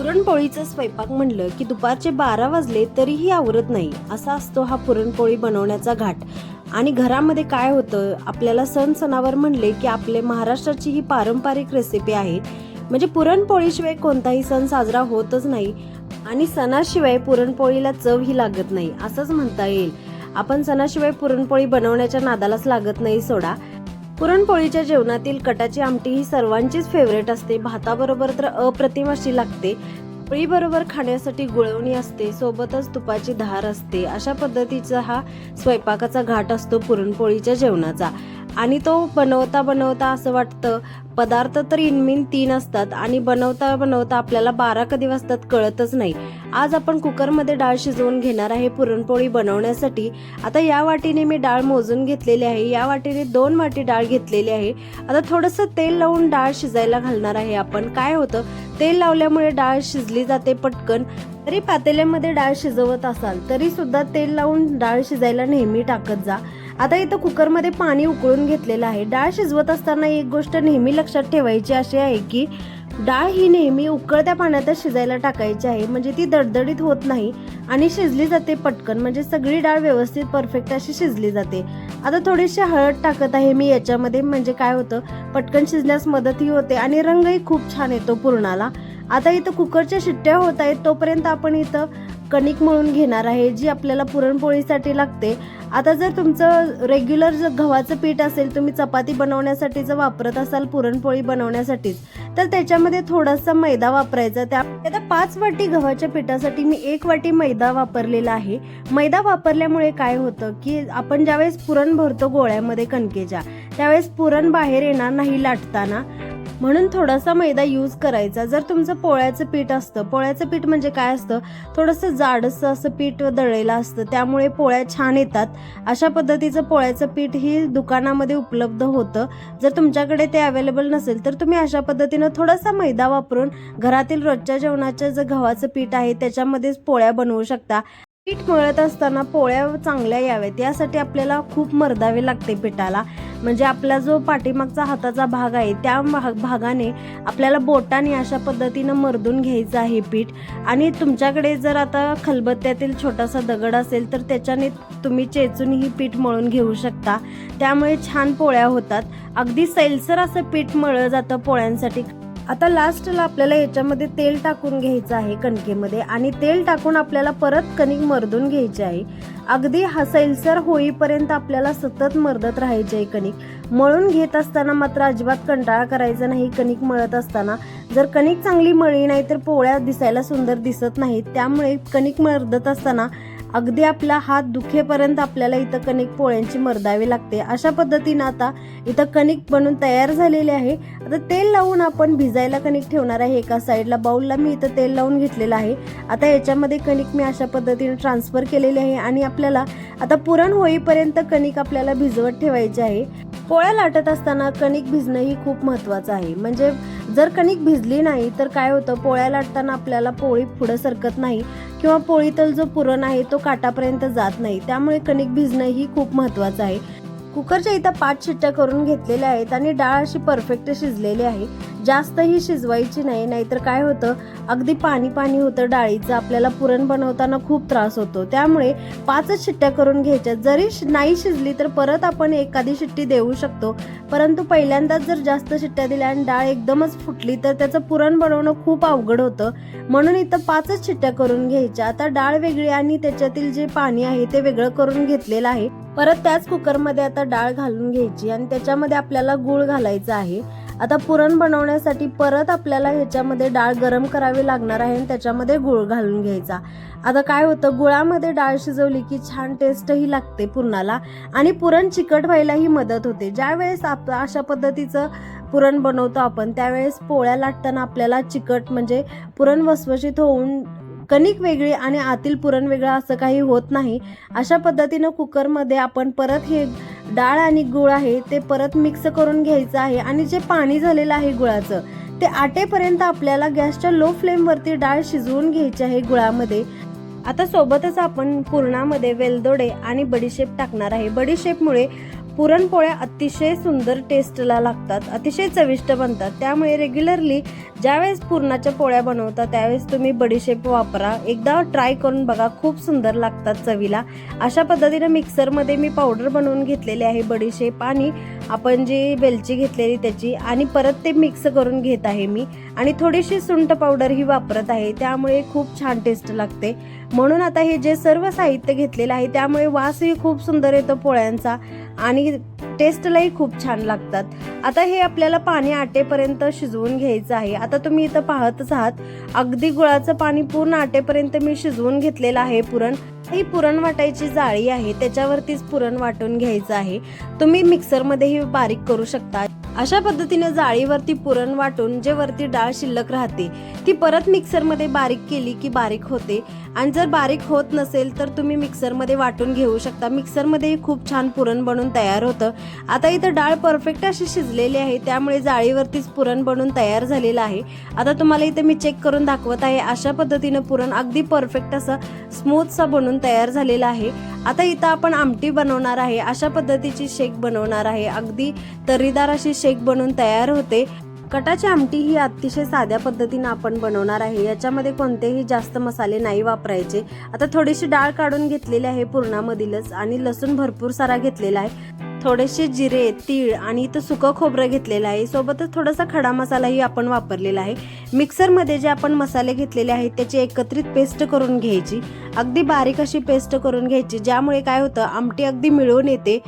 पुरणपोळीचा स्वयंपाक म्हणलं की दुपारचे बारा वाजले तरीही आवरत नाही. असा असतो हा पुरणपोळी बनवण्याचा घाट. आणि घरामध्ये काय होतं आपल्याला सण सणावर म्हणले की आपले महाराष्ट्राची ही पारंपरिक रेसिपी आहे. म्हणजे पुरणपोळीशिवाय कोणताही सण साजरा होतच नाही आणि सणाशिवाय पुरणपोळीला चव ही लागत नाही असंच म्हणता येईल. आपण सणाशिवाय पुरणपोळी बनवण्याच्या नादालाच लागत नाही सोडा. पुरणपोळीच्या जेवणातील कटाची आमटी ही सर्वांचीच फेवरेट असते. भाताबरोबर तर अप्रतिम अशी लागते. पोळीबरोबर खाण्यासाठी गुळवणी असते सोबतच तुपाची धार असते. अशा पद्धतीचा हा स्वयंपाकाचा घाट असतो पुरणपोळीच्या जेवणाचा. आणि तो बनवता बनवता असं वाटतं पदार्थ तर इनमिन तीन असतात आणि बनवता बनवता आपल्याला बारा कधी वाजतात कळतच नाही. आज आपण कुकरमध्ये डाळ शिजवून घेणार आहे पुरणपोळी बनवण्यासाठी. आता या वाटीने मी डाळ मोजून घेतलेली आहे. या वाटीने दोन वाटी डाळ घेतलेली आहे. आता थोडंसं तेल लावून डाळ शिजायला घालणार आहे आपण. काय होतं? तेल लावल्यामुळे डाळ शिजली जाते पटकन. तरी पातेल्यामध्ये डाळ शिजवत असाल तरी सुद्धा तेल लावून डाळ शिजायला नेहमी टाकत जा. आता इथं कुकरमध्ये पाणी उकळून घेतलेलं आहे. डाळ शिजवत असताना एक गोष्ट नेहमी लक्षात ठेवायची अशी आहे की डाळ ही नेहमी उकळत्या पाण्यातच शिजायला टाकायची आहे. म्हणजे ती दडदडीत होत नाही आणि शिजली जाते पटकन. म्हणजे सगळी डाळ व्यवस्थित परफेक्ट अशी शिजली जाते. आता थोडीशी हळद टाकत आहे मी याच्यामध्ये. म्हणजे काय होतं पटकन शिजण्यास मदतही होते आणि रंगही खूप छान येतो पुरणाला. आता इथं कुकरच्या शिट्ट्या होत आहेत तोपर्यंत आपण इथं कणिक मळून घेणार आहे जी आपल्याला पुरणपोळीसाठी लागते. आता जर तुमचं रेग्युलर जर गव्हाचं पीठ असेल तुम्ही चपाती बनवण्यासाठी जर वापरत असाल पुरणपोळी बनवण्यासाठीच तर त्याच्यामध्ये थोडासा मैदा वापरायचा. त्या आता पाच वाटी गव्हाच्या पिठासाठी मी एक वाटी मैदा वापरलेला आहे. मैदा वापरल्यामुळे काय होतं की आपण ज्यावेळेस पुरण भरतो गोळ्यामध्ये कणकेच्या त्यावेळेस पुरण बाहेर येणार नाही लाटताना. म्हणून थोडासा मैदा यूज करायचा. जर तुमचं पोळ्याचं पीठ असतं पोळ्याचं पीठ म्हणजे काय असतं? थोडंसं जाडसं असं पीठ दळलेलं असतं. त्यामुळे पोळ्या छान येतात. अशा पद्धतीचं पोळ्याचं पीठ ही दुकानामध्ये उपलब्ध होतं. जर तुमच्याकडे ते अवेलेबल नसेल तर तुम्ही अशा पद्धतीनं थोडासा मैदा वापरून घरातील रोजच्या जेवणाचं जे गव्हाचं पीठ आहे त्याच्यामध्येच पोळ्या बनवू शकता. पीठ मळत असताना पोळ्या चांगल्या याव्यात. यासाठी आपल्याला खूप मर्दावे लागते पिठाला. म्हणजे आपला जो पाठीमागचा हाताचा भाग आहे त्या भाग भागाने आपल्याला बोटाने अशा पद्धतीनं मर्दून घ्यायचं आहे पीठ. आणि तुमच्याकडे जर आता खलबत्त्यातील छोटासा दगड असेल तर त्याच्याने तुम्ही चेचूनही पीठ मळून घेऊ शकता. त्यामुळे छान पोळ्या होतात. अगदी सैलसर असं पीठ मळलं जातं पोळ्यांसाठी. आता लास्टला आपल्याला याच्यामध्ये तेल टाकून घ्यायचं आहे कणकेमध्ये आणि तेल टाकून आपल्याला परत कणिक मर्दून घ्यायची आहे. अगदी हसैलसर होईपर्यंत आपल्याला सतत मर्दत राहायचे आहे कणिक. मळून घेत असताना मात्र अजिबात कंटाळा करायचा नाही कणिक मळत असताना. जर कणिक चांगली मळली नाही तर पोळ्या दिसायला सुंदर दिसत नाहीत. त्यामुळे कणिक मर्दत असताना अगदी आपला हात दुखेपर्यंत आपल्याला इथं कणिक पोळ्यांची मर्दावी लागते. अशा पद्धतीनं आता इथं कणिक बनून तयार झालेले आहे. आता तेल लावून आपण भिजायला कणिक ठेवणार आहे एका साईडला. बाउलला मी इथं तेल लावून घेतलेलं आहे. आता याच्यामध्ये कणिक मी अशा पद्धतीने ट्रान्सफर केलेली आहे आणि आपल्याला आता पुरण होईपर्यंत कणिक आपल्याला भिजवत ठेवायची आहे. पोळ्या लाटत असताना कणिक भिजणं ही खूप महत्त्वाचं आहे. म्हणजे जर कणिक भिजली नाही तर काय होतं? पोळ्या लाटताना आपल्याला पोळी पुढं सरकत नाही किंवा पोळीतल जो पुरण आहे तो काटापर्यंत जात नाही. त्यामुळे कणिक भिजणं ही खूप महत्त्वाचं आहे. कुकरच्या इथं पाच शिट्ट्या करून घेतलेल्या आहेत आणि डाळ अशी परफेक्ट शिजलेली आहे. जास्तही शिजवायची नाही नाहीतर काय होतं अगदी पाणी पाणी होतं डाळीचं आपल्याला पुरण बनवताना खूप त्रास होतो. त्यामुळे पाचच शिट्ट्या करून घ्यायच्या. जरी शि- नाही शिजली तर परत आपण एखादी शिट्टी देऊ शकतो. परंतु पहिल्यांदाच जर जास्त शिट्ट्या दिल्या आणि डाळ एकदमच फुटली तर त्याचं पुरण बनवणं खूप अवघड होतं. म्हणून इथं पाचच शिट्ट्या करून घ्यायच्या. आता डाळ वेगळी आणि त्याच्यातील जे पाणी आहे ते वेगळं करून घेतलेलं आहे. परत त्याच कुकरमध्ये आता डाळ घालून घ्यायची आणि त्याच्यामध्ये आपल्याला गूळ घालायचा आहे. आता पुरण बनवण्यासाठी परत आपल्याला ह्याच्यामध्ये डाळ गरम करावी लागणार आहे आणि त्याच्यामध्ये गूळ घालून घ्यायचा. आता काय होतं गुळामध्ये डाळ शिजवली की छान टेस्टही लागते पुरणाला आणि पुरण चिकट व्हायलाही मदत होते. ज्या वेळेस आप अशा पद्धतीचं पुरण बनवतो आपण त्यावेळेस पोळ्या लाटताना आपल्याला चिकट म्हणजे पुरण वसवशीत होऊन कणिक वेगळी आणि आतील पुरण वेगळं असं काही होत नाही. अशा पद्धतीनं कुकरमध्ये आपण परत हे डाळ आणि गुळ आहे ते परत मिक्स करून घ्यायचं आहे आणि जे पाणी झालेलं आहे गुळाचं ते आटेपर्यंत आपल्याला गॅसच्या लो फ्लेमवरती डाळ शिजवून घ्यायची आहे गुळामध्ये. आता सोबतच आपण पुरणामध्ये वेलदोडे आणि बडीशेप टाकणार आहे. बडीशेपमुळे पुरणपोळ्या अतिशय सुंदर टेस्टला लागतात अतिशय चविष्ट बनतात. त्यामुळे रेग्युलरली ज्यावेळेस पुरणाच्या पोळ्या बनवता त्यावेळेस तुम्ही बडीशेप वापरा. एकदा ट्राय करून बघा खूप सुंदर लागतात चवीला. अशा पद्धतीनं मिक्सरमध्ये मी पावडर बनवून घेतलेली आहे बडीशेप आणि आपण जी वेलची घेतलेली त्याची आणि परत ते मिक्स करून घेत आहे मी. आणि थोडीशी सुंठ पावडर ही वापरत आहे त्यामुळे खूप छान टेस्ट लागते. म्हणून आता हे जे सर्व साहित्य घेतलेलं आहे त्यामुळे वासही खूप सुंदर येतो पोळ्यांचा आणि टेस्टलाही खूप छान लागतात. आता हे आपल्याला पाणी आटेपर्यंत शिजवून घ्यायचं आहे. आता तुम्ही इथं पाहतच आहात अगदी गुळाचं पाणी पूर्ण आटेपर्यंत मी शिजवून घेतलेलं आहे पुरण. ही पुरण वाटायची जाळी आहे त्याच्यावरतीच पुरण वाटून घ्यायचं आहे. तुम्ही मिक्सरमध्येही बारीक करू शकता. अशा पद्धतीने जाळीवरती पुरण वाटून जे वरती डाळ शिल्लक राहते ती परत मिक्सरमध्ये बारीक केली की बारीक होते. आणि जर बारीक होत नसेल तर तुम्ही मिक्सरमध्ये वाटून घेऊ शकता. मिक्सरमध्ये खूप छान पुरण बनून तयार होतं. आता इथं डाळ परफेक्ट अशी शिजलेली आहे त्यामुळे जाळीवरतीच पुरण बनून तयार झालेलं आहे. आता तुम्हाला इथं मी चेक करून दाखवत आहे अशा पद्धतीनं पुरण अगदी परफेक्ट असं स्मूथसा बनून तयार झालेला आहे. आता इथं आपण आमटी बनवणार आहे. अशा पद्धतीची शेक बनवणार आहे. अगदी तर्रीदार अशी शेक बनवून तयार होते. कटाची आमटी ही अतिशय साध्या पद्धतीनं आपण बनवणार आहे. याच्यामध्ये कोणतेही जास्त मसाले नाही वापरायचे. आता थोडीशी डाळ काढून घेतलेली आहे पूर्णामधीलच आणि लसूण भरपूर सारा घेतलेला आहे. थोडेसे जिरे तीळ आणि इथं सुकं खोबरं घेतलेलं आहे. सोबतच थोडासा खडा मसालाही आपण वापरलेला आहे. मिक्सरमध्ये जे आपण मसाले घेतलेले आहेत त्याची एकत्रित पेस्ट करून घ्यायची. अगदी बारीक अशी पेस्ट करून घ्यायची ज्यामुळे काय होतं आमटी अगदी मिळून येते.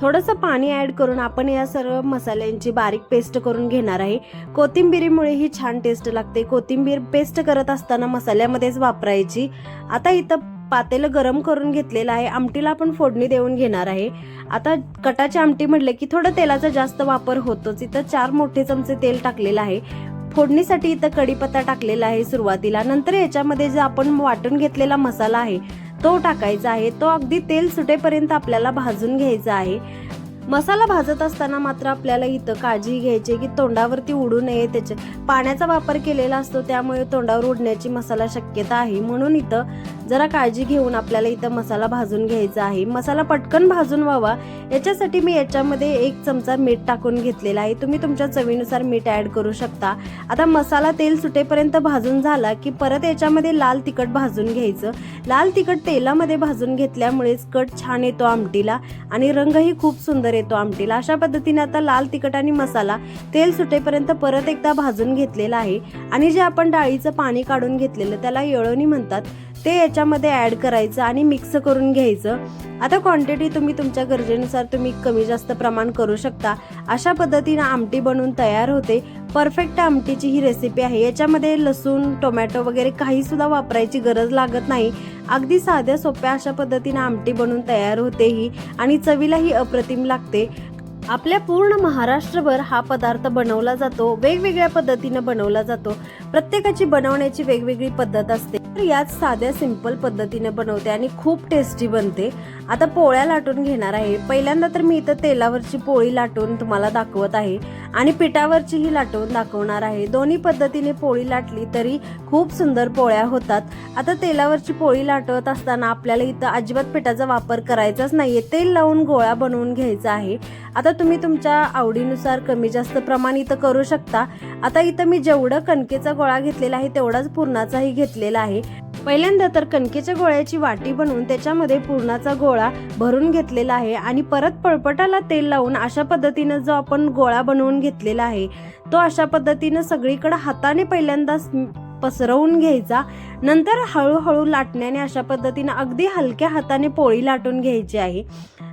थोडंसं पाणी ॲड करून आपण या सर्व मसाल्यांची बारीक पेस्ट करून घेणार आहे. कोथिंबिरीमुळे ही छान टेस्ट लागते. कोथिंबीर पेस्ट करत असताना मसाल्यामध्येच वापरायची. आता इथं पातेलं गरम करून घेतलेलं आहे. आमटीला आपण फोडणी देऊन घेणार आहे. आता कटाची आमटी म्हटलं की थोडं तेलाचा जास्त वापर होतोच. इथं चार मोठे चमचे तेल टाकलेलं आहे. फोडणीसाठी इथं कढीपत्ता टाकलेला आहे सुरुवातीला. नंतर याच्यामध्ये जे आपण वाटून घेतलेला मसाला आहे तो टाकायचा आहे. तो अगदी तेल सुटेपर्यंत आपल्याला भाजून घ्यायचा आहे. मसाला भाजत असताना मात्र आपल्याला इथं काळजी घ्यायची की तोंडावरती उडू नये. त्याचे पाण्याचा वापर केलेला असतो त्यामुळे तोंडावर उडण्याची मसाला शक्यता आहे. म्हणून इथं जरा काळजी घेऊन आपल्याला इथं मसाला भाजून घ्यायचा आहे. मसाला पटकन भाजून व्हावा. याच्यासाठी मी याच्यामध्ये एक चमचा मीठ टाकून घेतलेला आहे. तुम्ही तुमच्या चवीनुसार मीठ ॲड करू शकता. आता मसाला तेल सुटेपर्यंत भाजून झाला की परत याच्यामध्ये लाल तिखट भाजून घ्यायचं. लाल तिखट तेलामध्ये भाजून घेतल्यामुळेच कट छान येतो आमटीला आणि रंगही खूप सुंदर येतो आमटीला. अशा पद्धतीने आता लाल तिखट आणि मसाला तेल सुटेपर्यंत परत एकदा भाजून घेतलेला आहे. आणि जे आपण डाळीचं पाणी काढून घेतलेलं त्याला येळवणी म्हणतात. ते याच्यामध्ये ॲड करायचं आणि मिक्स करून घ्यायचं. आता क्वांटिटी तुम्ही तुमच्या गरजेनुसार तुम्ही कमी जास्त प्रमाण करू शकता. अशा पद्धतीनं आमटी बनवून तयार होते. परफेक्ट आमटीची ही रेसिपी आहे. याच्यामध्ये लसूण टोमॅटो वगैरे काही सुद्धा वापरायची गरज लागत नाही. अगदी साध्या सोप्या अशा पद्धतीनं आमटी बनवून तयार होते ही आणि चवीलाही अप्रतिम लागते. आपल्या पूर्ण महाराष्ट्रभर हा पदार्थ बनवला जातो. वेगवेगळ्या पद्धतीनं बनवला जातो. प्रत्येकाची बनवण्याची वेगवेगळी पद्धत असते. तर यात साध्या सिंपल पद्धतीने बनवते आणि खूप टेस्टी बनते. आता पोळ्या लाटून घेणार आहे. पहिल्यांदा तर मी इथं तेलावरची पोळी लाटून तुम्हाला दाखवत आहे. आणि पिठावरचीही लाटून दाखवणार आहे. दोन्ही पद्धतीने पोळी लाटली तरी खूप सुंदर पोळ्या होतात. आता तेलावरची पोळी लाटवत असताना आपल्याला इथं अजिबात पिठाचा वापर करायचाच नाहीये. तेल लावून गोळा बनवून घ्यायचा आहे. आता तुम्ही तुमच्या आवडीनुसार कमी जास्त प्रमाण इथं करू शकता. आता इथं मी जेवढं कणकेचा गोळा घेतलेला आहे तेवढाच पुरणाचाही घेतलेला आहे. पहिल्यांदा तर कणकेच्या गोळ्याची वाटी बनवून त्याच्यामध्ये पुरणाचा गोळा भरून घेतलेला आहे आणि परत पळपटाला तेल लावून अशा पद्धतीनं जो आपण गोळा बनवून घेतलेला आहे तो अशा पद्धतीनं सगळीकडे हाताने पहिल्यांदा पसरवून घ्यायचा नंतर हळूहळू लाटण्याने अशा पद्धतीनं अगदी हलक्या हाताने पोळी लाटून घ्यायची आहे.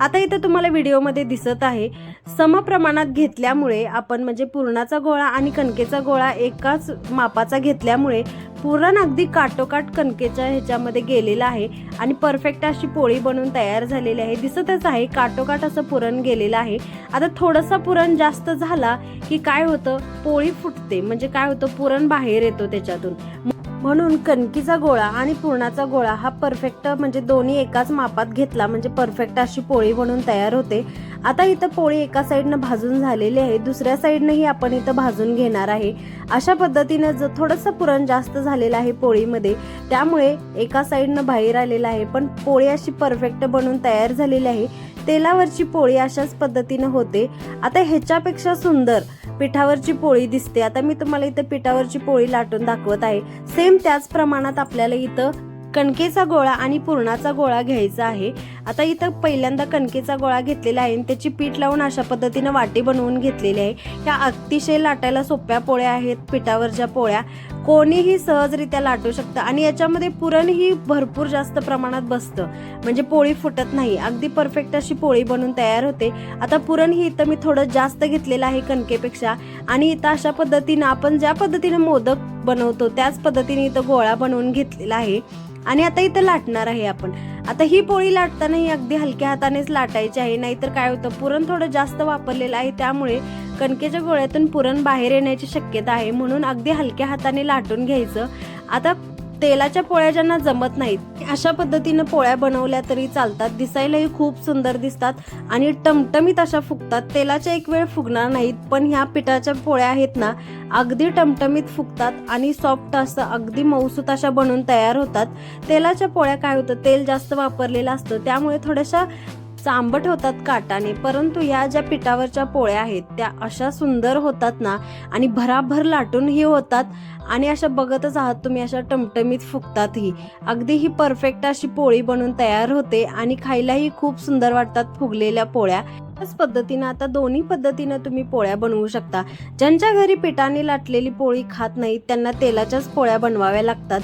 आता इथं तुम्हाला व्हिडिओमध्ये दिसत आहे समप्रमाणात घेतल्यामुळे आपण म्हणजे पुरणाचा गोळा आणि कणकेचा गोळा एकाच मापाचा घेतल्यामुळे पुरण अगदी काटोकाट कणकेच्या ह्याच्यामध्ये गेलेलं आहे आणि परफेक्ट अशी पोळी बनवून तयार झालेली आहे. दिसतच आहे काटोकाट असं पुरण गेलेलं आहे. आता थोडंसं पुरण जास्त झाला की काय होतं? पोळी फुटते. म्हणजे काय होतं? पुरण बाहेर येतो त्याच्यातून. म्हणून कणकीचा गोळा आणि पुरणाचा गोळा हा परफेक्ट म्हणजे दोन्ही एकाच मापात घेतला म्हणजे परफेक्ट अशी पोळी म्हणून तयार होते. आता इथं पोळी एका साईडनं भाजून झालेली आहे दुसऱ्या साईडनंही आपण इथं भाजून घेणार आहे. अशा पद्धतीनं ज थोडंसं पुरण जास्त झालेलं आहे पोळीमध्ये त्यामुळे एका साईडनं बाहेर आलेलं आहे पण पोळी अशी परफेक्ट बनून तयार झालेली आहे. तेलावरची पोळी अशाच पद्धतीनं होते. आता ह्याच्यापेक्षा सुंदर पिठावरची पोळी दिसते. आता मी तुम्हाला इथं पिठावरची पोळी लाटून दाखवत आहे. सेम त्याच प्रमाणात आपल्याला इथं कणकेचा गोळा आणि पुरणाचा गोळा घ्यायचा आहे. आता इथं पहिल्यांदा कणकेचा गोळा घेतलेला आहे आणि त्याची पीठ लावून अशा पद्धतीनं वाटी बनवून घेतलेली आहे. ह्या अतिशय लाटायला सोप्या पोळ्या आहेत पिठावरच्या पोळ्या. कोणीही सहजरित्या लाटू शकतं. आणि याच्यामध्ये पुरणही भरपूर जास्त प्रमाणात बसतं. म्हणजे पोळी फुटत नाही. अगदी परफेक्ट अशी पोळी बनून तयार होते. आता पुरण ही इथं मी थोडं जास्त घेतलेलं आहे कणकेपेक्षा. आणि इथं अशा पद्धतीनं आपण ज्या पद्धतीनं मोदक बनवतो त्याच पद्धतीने इथं गोळा बनवून घेतलेला आहे. आणि आता इथं लाटणार आहे आपण. आता ही पोळी लाटताना ही अगदी हलक्या हातानेच लाटायची आहे नाहीतर काय होतं पुरण थोडं जास्त वापरलेलं आहे त्यामुळे कणकेच्या गोळ्यातून पुरण बाहेर येण्याची शक्यता आहे म्हणून अगदी हलक्या हाताने लाटून घ्यायचं. आता तेलाच्या पोळ्या ज्यांना जमत नाहीत अशा पद्धतीनं पोळ्या बनवल्या तरी चालतात. दिसायलाही खूप सुंदर दिसतात आणि टमटमीत अशा फुगतात. तेलाच्या एक वेळ फुगणार नाहीत पण ह्या पिठाच्या पोळ्या आहेत ना अगदी टमटमीत फुगतात आणि सॉफ्ट असं अगदी मऊसूत अशा बनून तयार होतात. तेलाच्या पोळ्या काय होतं तेल जास्त वापरलेलं असतं त्यामुळे थोड्याशा आंबट होतात काटाने परंतु ह्या ज्या पिठावरच्या पोळ्या आहेत त्या अशा सुंदर होतात ना आणि भराभर लाटूनही होतात आणि अशा बघतच आहात तुम्ही अशा टमटमीत फुगतातही अगदी ही परफेक्ट अशी पोळी बनून तयार होते आणि खायलाही खूप सुंदर वाटतात फुगलेल्या पोळ्या. त्याच पद्धतीनं आता दोन्ही पद्धतीनं तुम्ही पोळ्या बनवू शकता. ज्यांच्या घरी पिठाने लाटलेली पोळी खात नाहीत त्यांना तेलाच्याच पोळ्या बनवाव्या लागतात.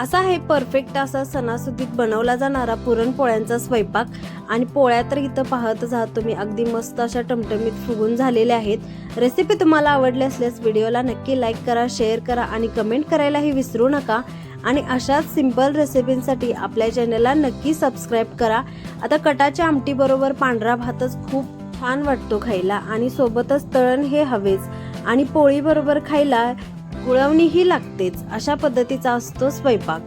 असा हे परफेक्ट असा सणासुदीत बनवला जाणारा पुरणपोळ्यांचा स्वयंपाक. आणि पोळ्या तर इथं पाहतच आहात तुम्ही अगदी मस्त अशा टमटमीत फुगून झालेल्या आहेत. रेसिपी तुम्हाला आवडली असल्यास व्हिडिओला नक्की लाईक करा शेअर करा आणि कमेंट करायलाही विसरू नका. आणि अशाच सिंपल रेसिपींसाठी आपल्या चॅनलला नक्की सबस्क्राईब करा. आता कटाच्या आमटीबरोबर पांढरा भातच खूप छान वाटतो खायला. आणि सोबतच तळण हे हवेच. आणि पोळीबरोबर खायला गुळवणीही लागतेच. अशा पद्धतीचा असतो स्वयंपाक.